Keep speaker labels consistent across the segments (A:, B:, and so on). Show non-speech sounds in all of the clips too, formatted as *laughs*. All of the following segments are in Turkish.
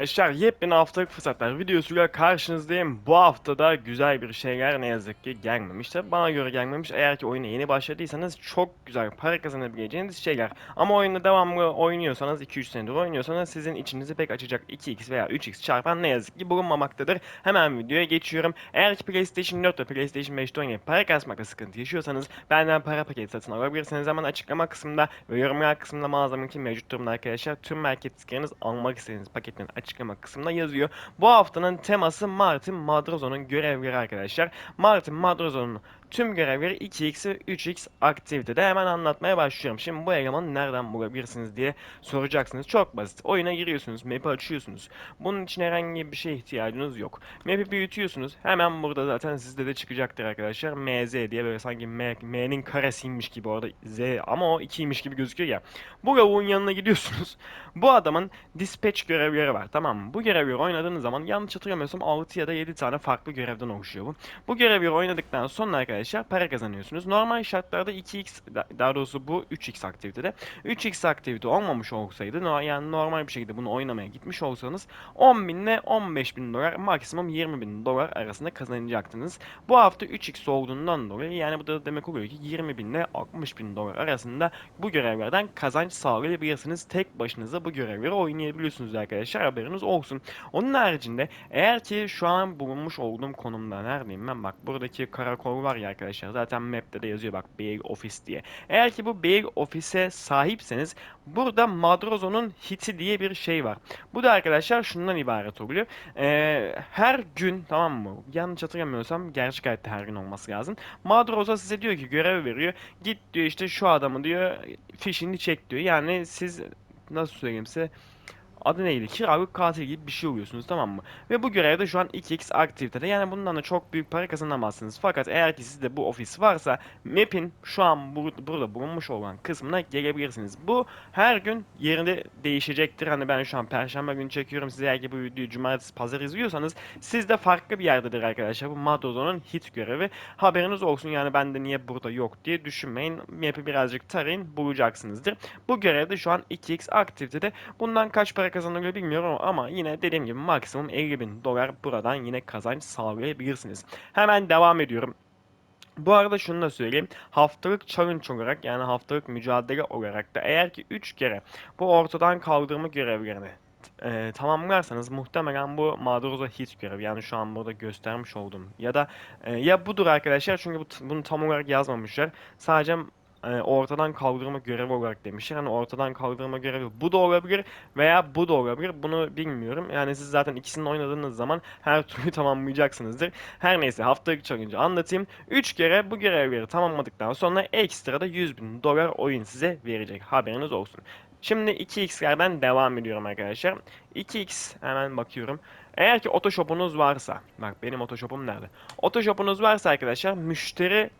A: Arkadaşlar yepyeni haftalık fırsatlar videosuyla karşınızdayım. Bu haftada güzel bir şeyler ne yazık ki gelmemiş. Tabi bana göre gelmemiş. Eğer ki oyuna yeni başladıysanız çok güzel para kazanabileceğiniz şeyler. Ama oyunu devamlı oynuyorsanız 2-3 senedir oynuyorsanız sizin içinizi pek açacak 2x veya 3x çarpan ne yazık ki bulunmamaktadır. Hemen videoya geçiyorum. Eğer ki PlayStation 4 ve PlayStation 5'te oynayıp para kasmakta sıkıntı yaşıyorsanız benden para paketi satın alabilirsiniz. Hemen açıklama kısmında ve yorumlar kısmında mağazamınki mevcut durumda arkadaşlar. Tüm market skinleriniz almak istediğiniz paketlerin açıklama kısmında yazıyor. Bu haftanın teması Martin Madrozo'nun görevleri arkadaşlar. Martin Madrozo'nun tüm görevleri 2x ve 3x aktivitede hemen anlatmaya başlıyorum. Şimdi bu elemanı nereden bulabilirsiniz diye soracaksınız. Çok basit. Oyuna giriyorsunuz, map'i açıyorsunuz. Bunun için herhangi bir şeye ihtiyacınız yok. Map'i büyütüyorsunuz. Hemen burada zaten sizde de çıkacaktır arkadaşlar. MZ diye böyle sanki M'nin karesiymiş gibi orada Z ama o 2'ymiş gibi gözüküyor ya. Bu lavuğun yanına gidiyorsunuz. Bu adamın dispatch görevleri var tamam mı? Bu görevleri oynadığınız zaman yanlış hatırlamıyorsam 6 ya da 7 tane farklı görevden oluşuyor bu. Bu görevleri oynadıktan sonra arkadaşlar para kazanıyorsunuz. Normal şartlarda 2x da- daha doğrusu bu 3x aktivitede 3x aktivite olmamış olsaydı yani normal bir şekilde bunu oynamaya gitmiş olsanız 10.000 ile 15.000 dolar maksimum 20.000 dolar arasında kazanacaktınız. Bu hafta 3x olduğundan dolayı yani bu da demek oluyor ki 20.000 ile 60.000 dolar arasında bu görevlerden kazanç sağlayabilirsiniz. Tek başınıza bu görevleri oynayabiliyorsunuz arkadaşlar haberiniz olsun. Onun haricinde eğer ki şu an bulunmuş olduğum konumda neredeyim ben bak buradaki karakol var ya arkadaşlar zaten map'te de yazıyor bak Big Office diye. Eğer ki bu Big Office'e sahipseniz burada Madrozo'nun hiti diye bir şey var. Bu da arkadaşlar şundan ibaret oluyor. Ee, her gün tamam mı? Yanlış hatırlamıyorsam gerçek hayatta her gün olması lazım. Madrozo size diyor ki görev veriyor. Git diyor işte şu adamı diyor fişini çek diyor. Yani siz nasıl söyleyeyim size adı neydi? Kiralık katil gibi bir şey oluyorsunuz tamam mı? Ve bu görevde şu an 2x aktivitede. Yani bundan da çok büyük para kazanamazsınız. Fakat eğer ki sizde bu ofis varsa map'in şu an bur- burada bulunmuş olan kısmına gelebilirsiniz. Bu her gün yerinde değişecektir. Hani ben şu an perşembe günü çekiyorum. Siz eğer ki bu videoyu cumartesi pazar izliyorsanız sizde farklı bir yerdedir arkadaşlar. Bu Madrozo'nun hit görevi. Haberiniz olsun yani bende niye burada yok diye düşünmeyin. Map'i birazcık tarayın bulacaksınızdır. Bu görevde şu an 2x aktivitede. Bundan kaç para kazanılıyor bilmiyorum ama yine dediğim gibi maksimum 50 bin dolar buradan yine kazanç sağlayabilirsiniz. Hemen devam ediyorum. Bu arada şunu da söyleyeyim. Haftalık challenge olarak yani haftalık mücadele olarak da eğer ki 3 kere bu ortadan kaldırma görevlerini e, tamamlarsanız muhtemelen bu Madrozo hit görevi yani şu an burada göstermiş olduğum ya da e, ya budur arkadaşlar çünkü bu, bunu tam olarak yazmamışlar. Sadece e, ortadan kaldırma görevi olarak demişler. Hani ortadan kaldırma görevi bu da olabilir veya bu da olabilir. Bunu bilmiyorum. Yani siz zaten ikisini oynadığınız zaman her *laughs* türlü tamamlayacaksınızdır. Her neyse haftalık challenge anlatayım. 3 kere bu görevleri tamamladıktan sonra ekstra da 100 bin dolar oyun size verecek. Haberiniz olsun. Şimdi 2x'lerden devam ediyorum arkadaşlar. 2x hemen bakıyorum. Eğer ki Otoshop'unuz varsa, bak benim Otoshop'um nerede? Otoshop'unuz varsa arkadaşlar müşteri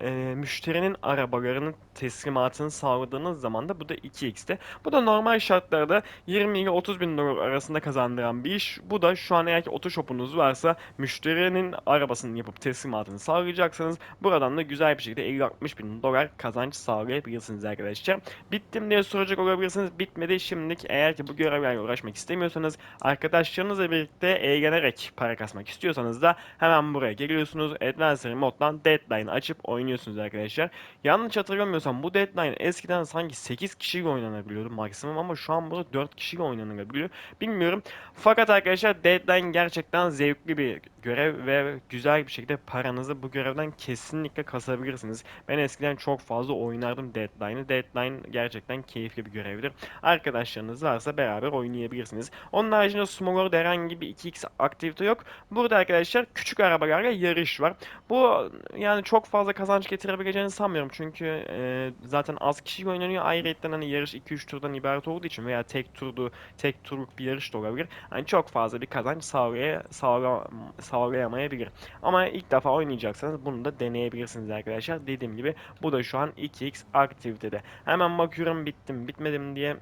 A: e, müşterinin arabalarının teslimatını sağladığınız zaman da bu da 2x'te. Bu da normal şartlarda 20 ile 30 bin dolar arasında kazandıran bir iş. Bu da şu an eğer ki Otoshop'unuz varsa müşterinin arabasını yapıp teslimatını sağlayacaksanız buradan da güzel bir şekilde 50-60 bin dolar kazanç sağlayabilirsiniz arkadaşlar. Bittim diye soracak olabilirsiniz. Bitmedi şimdilik eğer ki bu görevlerle uğraşmak istemiyorsanız arkadaşlarınızla birlikte eğlenerek para kasmak istiyorsanız da hemen buraya geliyorsunuz. Advanced moddan Deadline açıp oynuyorsunuz arkadaşlar. Yanlış hatırlamıyorsam bu Deadline eskiden sanki 8 kişiyle oynanabiliyordu maksimum ama şu an burada 4 kişiyle oynanabiliyor. Bilmiyorum. Fakat arkadaşlar Deadline gerçekten zevkli bir görev ve güzel bir şekilde paranızı bu görevden kesinlikle kasabilirsiniz. Ben eskiden çok fazla oynardım Deadline'ı. Deadline gerçekten keyifli bir görevdir. Arkadaşlarınız varsa beraber oynayabilirsiniz. Onun haricinde Smolor'da herhangi bir 2x aktivite yok. Burada arkadaşlar küçük arabalarla yarış var. Bu yani çok fazla kazanç getirebileceğini sanmıyorum. Çünkü e, zaten az kişi oynanıyor. Ayrıca hani yarış 2-3 turdan ibaret olduğu için veya tek turdu, tek turluk bir yarış da olabilir. Hani çok fazla bir kazanç sağlaya, sağla, sağlayamayabilir. Ama ilk defa oynayacaksanız bunu da deneyebilirsiniz arkadaşlar. Dediğim gibi bu da şu an 2x aktivitede. Hemen bakıyorum bittim bitmedim diye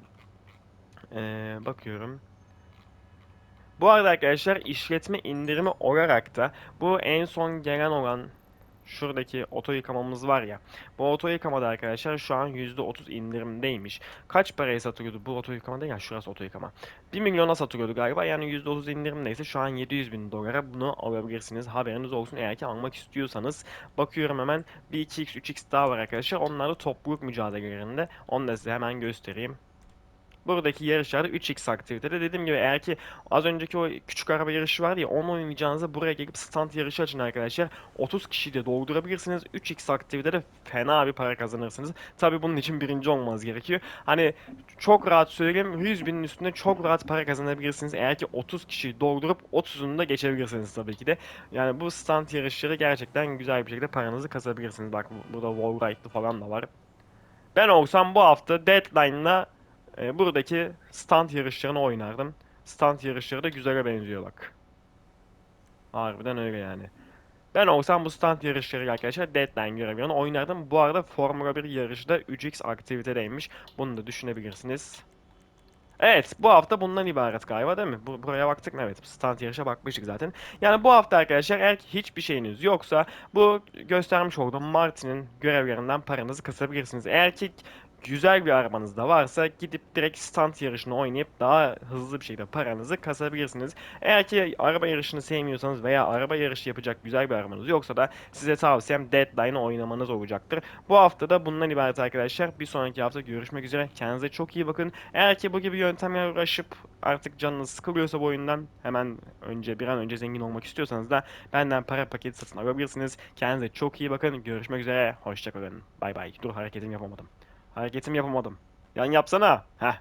A: ee, bakıyorum. Bu arada arkadaşlar işletme indirimi olarak da bu en son gelen olan şuradaki oto yıkamamız var ya. Bu oto yıkamada arkadaşlar şu an %30 indirimdeymiş. Kaç paraya satılıyordu bu oto yıkama değil ya şurası oto yıkama. 1 milyona satılıyordu galiba yani %30 indirimdeyse şu an 700 bin dolara bunu alabilirsiniz. Haberiniz olsun eğer ki almak istiyorsanız. Bakıyorum hemen bir 2x 3x daha var arkadaşlar. Onlar da topluluk mücadelelerinde. Onu da size hemen göstereyim. Buradaki yarışlarda 3x aktivitede dediğim gibi eğer ki az önceki o küçük araba yarışı vardı ya onu oynayacağınızda buraya gelip stand yarışı açın arkadaşlar. 30 kişiyi de doldurabilirsiniz. 3x aktivitede fena bir para kazanırsınız. Tabi bunun için birinci olmanız gerekiyor. Hani çok rahat söyleyeyim 100 binin üstünde çok rahat para kazanabilirsiniz. Eğer ki 30 kişiyi doldurup 30'unu da geçebilirsiniz tabii ki de. Yani bu stand yarışları gerçekten güzel bir şekilde paranızı kazanabilirsiniz. Bak burada wall falan da var. Ben olsam bu hafta Deadline'la e, buradaki stand yarışlarını oynardım. Stand yarışları da güzele benziyor bak. Harbiden öyle yani. Ben olsam bu stand yarışları arkadaşlar Deadline görevlerini oynardım. Bu arada Formula 1 yarışı da 3x aktivitedeymiş. Bunu da düşünebilirsiniz. Evet, bu hafta bundan ibaret galiba değil mi? Bu, buraya baktık mı? Evet, stand yarışa bakmıştık zaten. Yani bu hafta arkadaşlar eğer hiçbir şeyiniz yoksa bu göstermiş olduğum Martin'in görevlerinden paranızı kasabilirsiniz. Eğer ki güzel bir arabanız da varsa gidip direkt stand yarışını oynayıp daha hızlı bir şekilde paranızı kasabilirsiniz. Eğer ki araba yarışını sevmiyorsanız veya araba yarışı yapacak güzel bir arabanız yoksa da size tavsiyem Deadline'ı oynamanız olacaktır. Bu hafta da bundan ibaret arkadaşlar. Bir sonraki hafta görüşmek üzere. Kendinize çok iyi bakın. Eğer ki bu gibi yöntemlerle uğraşıp artık canınız sıkılıyorsa bu oyundan hemen önce bir an önce zengin olmak istiyorsanız da benden para paketi satın alabilirsiniz. Kendinize çok iyi bakın. Görüşmek üzere. Hoşçakalın. Bay bay. Dur hareketimi yapamadım. Hareketimi yapamadım. Yan yapsana. Heh.